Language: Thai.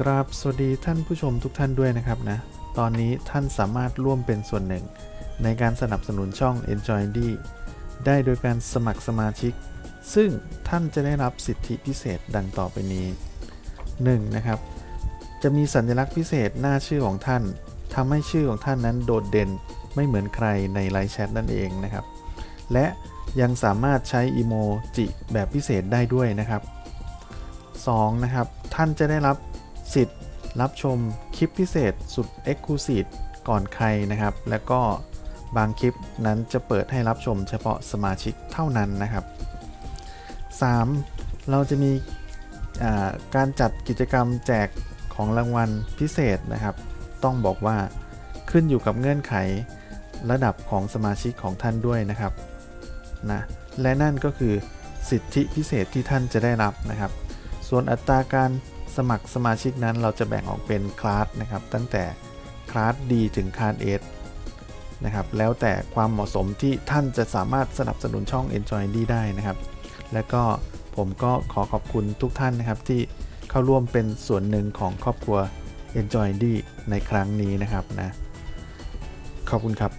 กราบสวัสดีท่านผู้ชมทุกท่านด้วยนะครับนะ ตอนนี้ท่านสามารถร่วมเป็นส่วนหนึ่ง ในการสนับสนุนช่อง Enjoy D ได้โดยการสมัครสมาชิก ซึ่งท่านจะได้รับสิทธิพิเศษดังต่อไปนี้ 1. นะครับ จะมีสัญลักษณ์พิเศษหน้าชื่อของท่านทำให้ชื่อของท่านนั้นโดดเด่นไม่เหมือนใครในไลน์แชทนั่นเองนะครับ และยังสามารถใช้อีโมจิแบบพิเศษได้ด้วยนะครับ 2. นะครับ ท่านจะได้รับ สิทธิ์ รับชมคลิปพิเศษสุด Exclusive ก่อนใครนะครับ แล้วก็บางคลิปนั้นจะเปิดให้รับชมเฉพาะสมาชิกเท่านั้นนะครับ 3. เราจะมีการจัดกิจกรรมแจกของรางวัลพิเศษนะครับ ต้องบอกว่าขึ้นอยู่กับเงื่อนไขระดับของสมาชิกของท่านด้วยนะครับนะและนั่นก็คือสิทธิพิเศษที่ท่านจะได้รับนะครับ ส่วนอัตราการสมัครสมาชิกนั้นเราจะแบ่งออกเป็นคลาสนะครับ ตั้งแต่คลาส D ถึงคลาส S นะครับ แล้วแต่ความเหมาะสมที่ท่านจะสามารถสนับสนุนช่อง Enjoy D ได้นะครับ และก็ผมก็ขอขอบคุณทุกท่านนะครับที่เข้าร่วมเป็นส่วนหนึ่งของครอบครัว Enjoy D ในครั้งนี้นะครับนะ ขอบคุณครับ